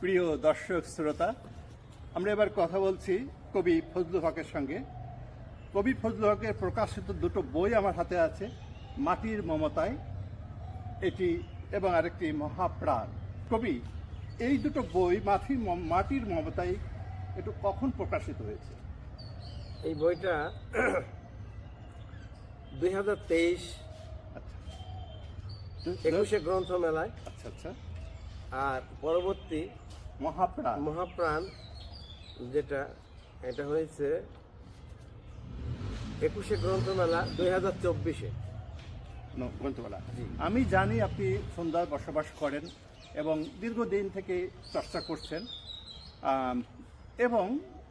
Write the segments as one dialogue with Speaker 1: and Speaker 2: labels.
Speaker 1: প্রিয় দর্শক শ্রোতা আমরা এবার কথা বলছি কবি ফজলুল হকের সঙ্গে। কবি ফজলুল হকের প্রকাশিত দুটো বই আমার হাতে আছে মাটির মমতায় এটি এবং আরেকটি মহাপ্রাণ। কবি এই দুটো বই মাটির মম- মাটির মমতায় একটু কখন প্রকাশিত হয়েছে?
Speaker 2: এই বইটা দুই হাজার তেইশ
Speaker 1: আচ্ছা।
Speaker 2: একুশে গ্রন্থ মেলায়
Speaker 1: আচ্ছা আচ্ছা।
Speaker 2: আর পরবর্তী
Speaker 1: মহাপ্রাণ।
Speaker 2: মহাপ্রাণ যেটা এটা হয়েছে একুশে গ্রন্থমেলা দুই হাজার চব্বিশে।
Speaker 1: গ্রন্থমেলা। আমি জানি আপনি সন্ধ্যায় বসবাস করেন এবং দীর্ঘদিন থেকে চর্চা করছেন এবং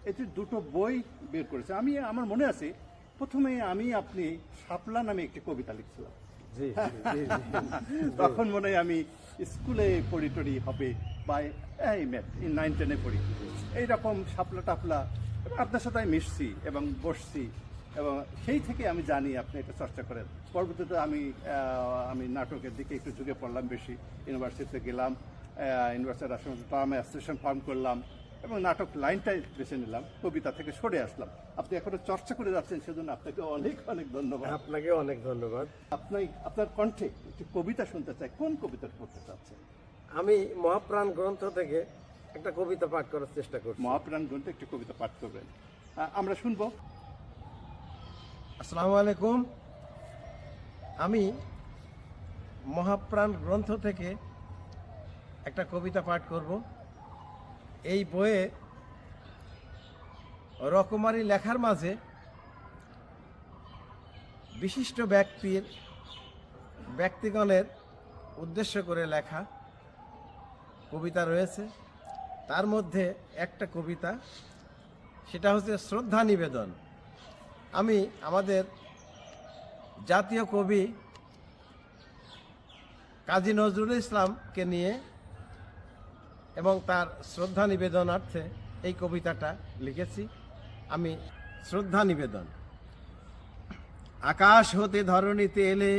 Speaker 1: এটি দুটো বই বের করেছে। আমি আমার মনে আছে প্রথমে আমি আপনি শাপলা নামে একটি কবিতা লিখছিলাম। তখন মনে হয় আমি স্কুলে পড়ি টড়ি হবে বা এই ম্যাথ নাইন টেনে পড়ি। এইরকম সাপলা টাপলা, আপনার সাথে আমি মিশছি এবং বসছি এবং সেই থেকে আমি জানি আপনি এটা চর্চা করেন। পরবর্তীতে আমি আমি নাটকের দিকে একটু ঝুঁকে পড়লাম বেশি। ইউনিভার্সিটিতে গেলাম ইউনিভার্সিটির আসলে টার্মে অ্যাসোসিয়েশন ফর্ম করলাম। এবং নাটক লাইনটাই বেছে নিলাম কবিতা থেকে সরে আসলাম। আপনি এখনও চর্চা করে যাচ্ছেন সেজন্য আপনাকে অনেক অনেক ধন্যবাদ।
Speaker 2: আপনাকে অনেক ধন্যবাদ।
Speaker 1: আপনি আপনার কণ্ঠে একটি কবিতা শুনতে চাই কোন কবিতা পড়তে চাচ্ছেন?
Speaker 2: আমি মহাপ্রাণ গ্রন্থ থেকে একটা কবিতা পাঠ করার চেষ্টা করছি।
Speaker 1: মহাপ্রাণ গ্রন্থে একটি কবিতা পাঠ করবেন। আমরা শুনব।
Speaker 2: আসসালামু আলাইকুম। আমি মহাপ্রাণ গ্রন্থ থেকে একটা কবিতা পাঠ করব। এই বইয়ে রকমারি লেখার মাঝে বিশিষ্ট ব্যক্তির, ব্যক্তিগণের উদ্দেশ্য করে লেখা কবিতা রয়েছে। তার মধ্যে একটা কবিতা, সেটা হচ্ছে শ্রদ্ধা নিবেদন। আমি আমাদের জাতীয় কবি কাজী নজরুল ইসলামকে নিয়ে এবং তার শ্রদ্ধা নিবেদনার্থে এই কবিতাটা লিখেছি। আমি শ্রদ্ধা নিবেদন। আকাশ হতে ধরণীতে এলে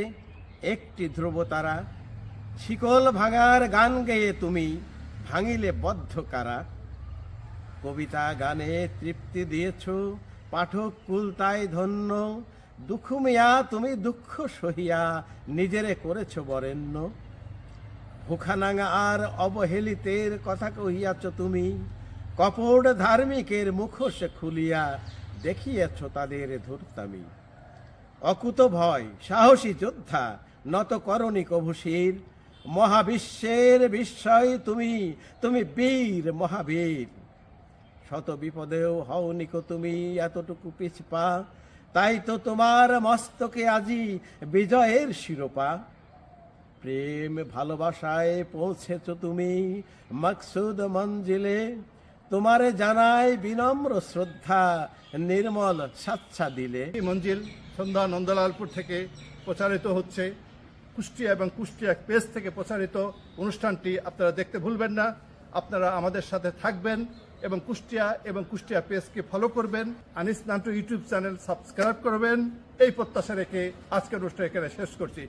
Speaker 2: একটি ধ্রুব তারা, শিকল ভাঙার গান গেয়ে তুমি ভাঙিলে বদ্ধ কারা। কবিতা গানে তৃপ্তি দিয়েছ, পাঠক কুল তাই ধন্য, দুঃখ মিয়া তুমি দুঃখ সহিয়া নিজেরে করেছ বরেণ্য। ভুখানাঙা আর অবহেলিতের কথা কহিয়াছ তুমি। কপট ধার্মিকের মুখোশ খুলিয়া দেখিয়াছ তাদের ধূর্তামি। অকুত ভয়, সাহসী যোদ্ধা, নত করণী কভুশির মহাবিশ্বের বিস্ময় তুমি তুমি বীর মহাবীর। শত বিপদেও হও নিকো তুমি এতটুকু পিছপা। তাই তো তোমার মস্তকে আজি বিজয়ের শিরোপা। প্রেম ভালোবাসায় পৌঁছেছ তুমি। মকসুদ মঞ্জিলে তোমারে জানাই বিনম্র শ্রদ্ধা, নির্মল সাচ্ছা দিলে।
Speaker 1: মঞ্জিল সন্ধ্যা নন্দলালপুর থেকে প্রচারিত হচ্ছে। কুষ্টিয়া এবং কুষ্টিয়া পেজ থেকে প্রচারিত অনুষ্ঠানটি আপনারা দেখতে ভুলবেন না। আপনারা আমাদের সাথে থাকবেন এবং কুষ্টিয়া এবং কুষ্টিয়া পেজকে ফলো করবেন। Anis Nantu YouTube channel subscribe করবেন। এই প্রত্যাশা রেখে আজকের অনুষ্ঠান এখানে শেষ করছি।